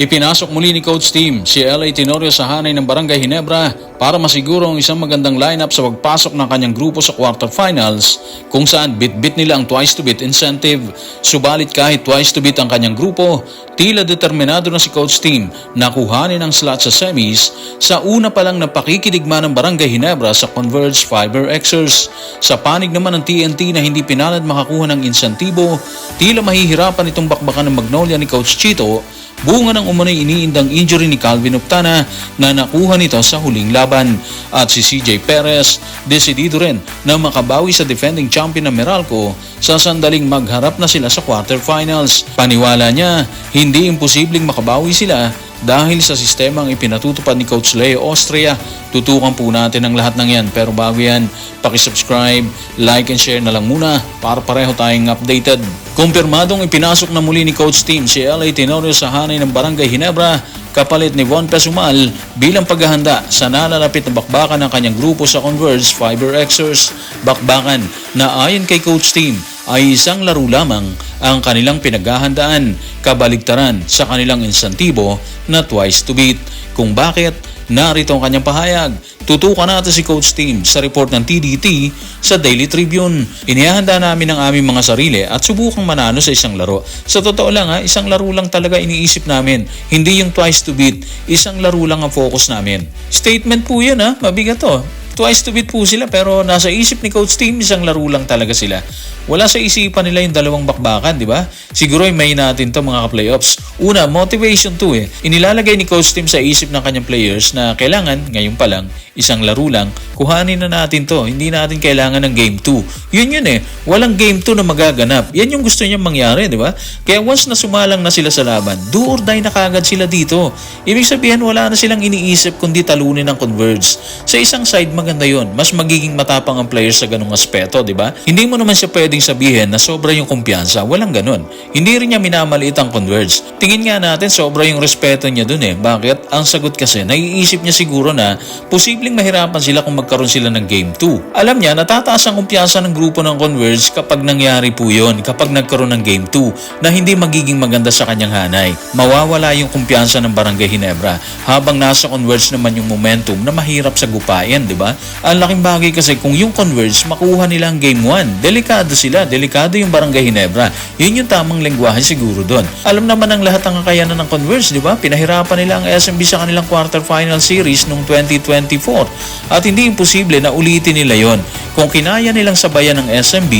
Ipinasok muli ni Coach Team si LA Tenorio sa hanay ng Barangay Hinebra para masiguro ang isang magandang lineup sa pagpasok ng kanyang grupo sa quarterfinals kung saan bit-bit nila ang twice to beat incentive. Subalit kahit twice to beat ang kanyang grupo, tila determinado na si Coach Team na kuhanin ang slot sa semis sa una pa lang na pakikidigma ng Barangay Hinebra sa Converge Fiber Xers. Sa panig naman ng TNT na hindi pinalad makakuha ng insentibo, tila mahihirapan itong bakbakan ng Magnolia ni Coach Chito Bunga ng umano'y iniindang injury ni Calvin Optana na nakuha nito sa huling laban. At si CJ Perez, desidido rin na makabawi sa defending champion na Meralco sa sandaling magharap na sila sa quarterfinals. Paniwala niya, hindi imposibleng makabawi sila dahil sa sistemang ipinatutupad ni Coach Leo Austria. Tutukan po natin ang lahat ng yan. Pero bago yan, pakisubscribe, like and share na lang muna para pareho tayong updated. Kumpirmadong ipinasok na muli ni Coach Team si LA Tenorio sa hanay ng Barangay Hinebra kapalit ni Von Pesumal bilang paghahanda sa nalalapit na bakbakan ng kanyang grupo sa Converge Fiber Xers. Bakbakan na ayon kay Coach Team ay isang laro lamang ang kanilang pinaghahandaan, kabaligtaran sa kanilang insentibo na twice to beat. Kung bakit, narito ang kanyang pahayag. Tutukan natin si Coach Team sa report ng TDT sa Daily Tribune. Inihahanda namin ang aming mga sarili at subukang manalo sa isang laro. Sa totoo lang ha, isang laro lang talaga iniisip namin. Hindi yung twice to beat. Isang laro lang ang focus namin. Statement po yan ha, mabigat to. Twice to beat po sila pero nasa isip ni Coach Team isang laro lang talaga sila. Wala sa isipan nila yung dalawang bakbakan, di ba? Siguro ay may natin to mga ka-playoffs. Una, motivation to eh. Inilalagay ni Coach Team sa isip ng kanyang players na kailangan, ngayon pa lang, isang laro lang, kuhanin na natin to. Hindi natin kailangan ng game 2. Yun yun eh. Walang game 2 na magaganap. Yan yung gusto niya mangyari, di ba? Kaya once na sumalang na sila sa laban, do or die na kagad sila dito. Ibig sabihin, wala na silang iniisip kundi talunin ng converge. Sa isang side, maganda yon Mas magiging matapang ang players sa ganung aspeto, di ba? Hindi mo naman siya pwedeng sabihin na sobra yung kumpiyansa. Walang ganun. Hindi rin niya minamaliit ang converge. Tingin nga natin, sobra yung respeto niya dun eh. Bakit? Ang sagot kasi, naiisip niya siguro na posibleng mahirapan sila kung magkaroon sila ng game 2. Alam niya, natataas ang kumpiyansa ng grupo ng converge kapag nangyari po yon kapag nagkaroon ng game 2 na hindi magiging maganda sa kanyang hanay. Mawawala yung kumpiyansa ng Barangay Hinebra habang nasa converge naman yung momentum na mahirap sa gupayan, di ba? Ang laking bagay kasi kung yung converge makuha nila ang game 1, delikado sila, delikado yung Barangay Hinebra. Yun yung tamang lengguwahe siguro doon. Alam naman ng lahat ang kakayanan ng converge, di ba? Pinahirapan nila ang SMB sa kanilang quarterfinal series noong 2024 at hindi imposible na ulitin nila yon. Kung kinaya nilang sabayan ng SMB,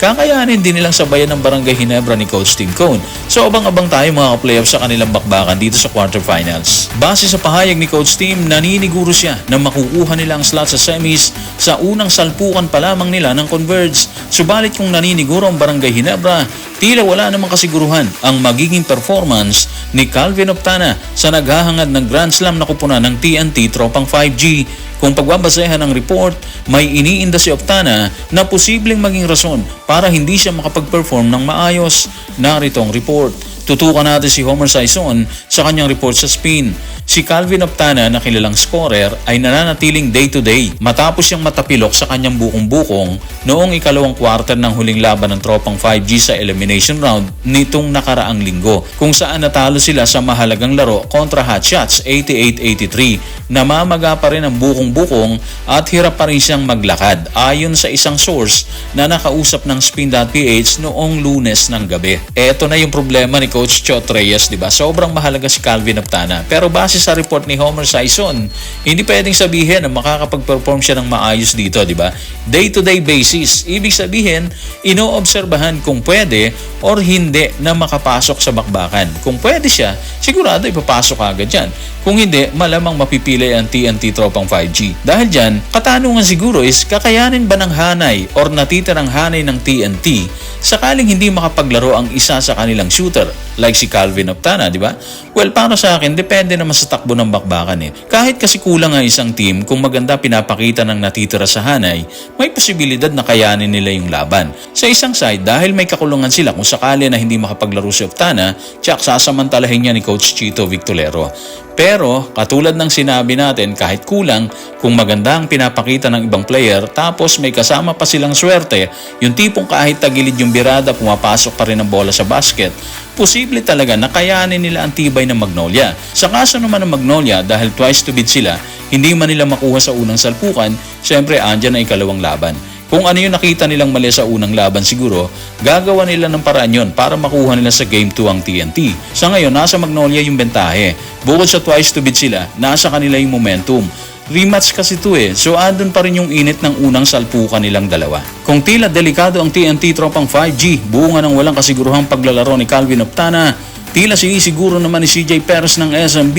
kakayanin din nilang sabayan ng Barangay Hinebra ni Coach Tim Cone. So abang-abang tayo mga playoffs sa kanilang bakbakan dito sa quarterfinals. Base sa pahayag ni Coach Tim, naniniguro siya na makukuha nila ang slot sa semis sa unang salpukan pa lamang nila ng Converge. Subalit kung naniniguro ang Barangay Hinebra, tila wala namang kasiguruhan ang magiging performance ni Calvin Optana sa naghahangad ng Grand Slam na kupunan ng TNT Tropang 5G. Kung pagbabasehan ng report, may iniinda si Optana na posibleng maging rason para hindi siya makapag-perform ng maayos. Narito ang report. Tutukan natin si Homer Saison sa kanyang report sa spin. Si Calvin Optana na kilalang scorer ay nananatiling day-to-day matapos siyang matapilok sa kanyang bukong-bukong noong ikalawang quarter ng huling laban ng tropang 5G sa elimination round nitong nakaraang linggo kung saan natalo sila sa mahalagang laro kontra Hotshots 88-83. Namamaga pa rin ang bukong-bukong at hirap pa rin siyang maglakad ayon sa isang source na nakausap ng spin.ph noong lunes ng gabi. Eto na yung problema ni Coach Chot Reyes, di ba? Sobrang mahalaga si Calvin Optana. Pero base sa report ni Homer Saison, hindi pwedeng sabihin na makakapag-perform siya ng maayos dito, di ba? Day-to-day basis. Ibig sabihin, inoobserbahan kung pwede or hindi na makapasok sa bakbakan. Kung pwede siya, sigurado ipapasok agad yan. Kung hindi, malamang mapipili ang TNT tropang 5G. Dahil dyan, katanungan siguro is kakayanin ba ng hanay or natitirang hanay ng TNT sakaling hindi makapaglaro ang isa sa kanilang shooter like si Calvin Optana, di ba? Well, para sa akin, depende naman sa takbo ng bakbakan eh. Kahit kasi kulang ang isang team, kung maganda pinapakita ng natitira sa hanay, may posibilidad na kayanin nila yung laban. Sa isang side, dahil may kakulungan sila kung sakali na hindi makapaglaro si Optana, tsak sasamantalahin niya ni Coach Chito Victolero. Pero katulad ng sinabi natin kahit kulang kung maganda ang pinapakita ng ibang player tapos may kasama pa silang swerte yung tipong kahit tagilid yung birada pumapasok pa rin ang bola sa basket posible talaga na kayanin nila ang tibay ng Magnolia. Sa kaso naman ng Magnolia dahil twice to beat sila hindi man nila makuha sa unang salpukan syempre andyan na ikalawang laban. Kung ano yung nakita nilang mali sa unang laban siguro, gagawa nila ng paraan yun para makuha nila sa Game 2 ang TNT. Sa ngayon, nasa Magnolia yung bentahe. Bukod sa twice to beat sila, nasa kanila yung momentum. Rematch kasi to eh, so andun pa rin yung init ng unang salpukan nilang dalawa. Kung tila delikado ang TNT tropang 5G, bunga ng walang kasiguruhang paglalaro ni Calvin Optana, Tila sinisiguro naman ni CJ Perez ng SMB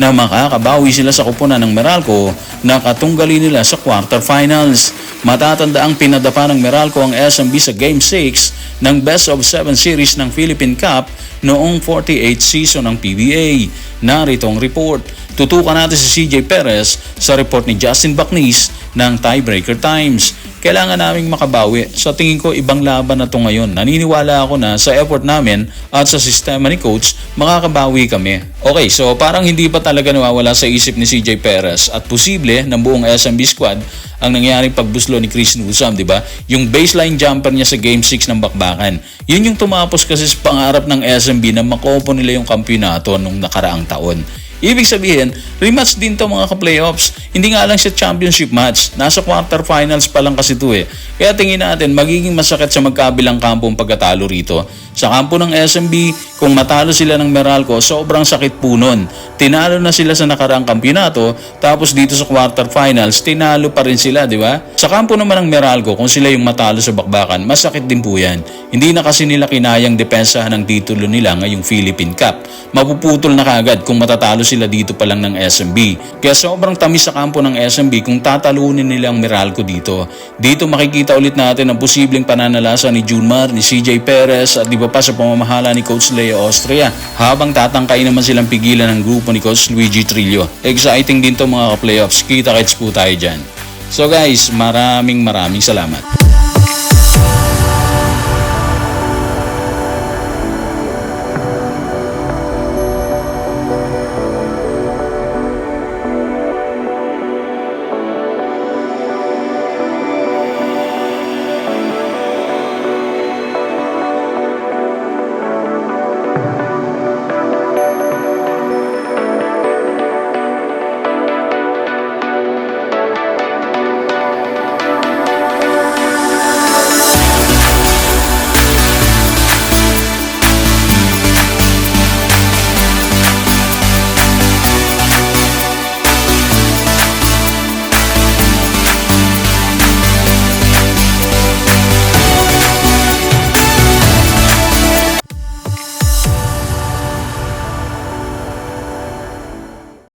na makakabawi sila sa kupunan ng Meralco na katunggali nila sa quarterfinals. Matatanda ang pinadapa ng Meralco ang SMB sa Game 6 ng Best of 7 Series ng Philippine Cup noong 48 season ng PBA. Narito ang report. Tutukan natin si CJ Perez sa report ni Justin Bacnis ng Tiebreaker Times. Kailangan naming makabawi. Sa tingin ko, ibang laban na to ngayon. Naniniwala ako na sa effort namin at sa sistema ni coach, makakabawi kami. Okay, so parang hindi pa talaga nawawala sa isip ni CJ Perez at posible ng buong SMB squad ang nangyaring pagbuslo ni Chris Newsom, di ba? Yung baseline jumper niya sa Game 6 ng Bakbakan. Yun yung tumapos kasi sa pangarap ng SMB na makopo nila yung kampyonato nung nakaraang taon. Ibig sabihin, rematch din to mga ka-playoffs. Hindi nga lang siya championship match. Nasa quarterfinals pa lang kasi to eh. Kaya tingin natin, magiging masakit sa magkabilang kampo ang pagkatalo rito. Sa kampo ng SMB, kung matalo sila ng Meralco, sobrang sakit po nun. Tinalo na sila sa nakaraang kampyonato, tapos dito sa quarterfinals, tinalo pa rin sila, di ba? Sa kampo naman ng Meralco, kung sila yung matalo sa bakbakan, masakit din po yan. Hindi na kasi nila kinayang depensahan ng titulo nila ngayong Philippine Cup. Mapuputol na kagad kung matatalo sila dito pa lang ng SMB. Kaya sobrang tamis sa kampo ng SMB kung tatalunin nila ang Meralco dito. Dito makikita ulit natin ang posibleng pananalasa ni Junmar, ni CJ Perez at di ba pa sa pamamahala ni Coach Leo Austria habang tatangkay naman silang pigilan ng grupo ni Coach Luigi Trillo. Exciting din to mga ka-playoffs. Kita-kits po tayo dyan. So guys, maraming maraming salamat.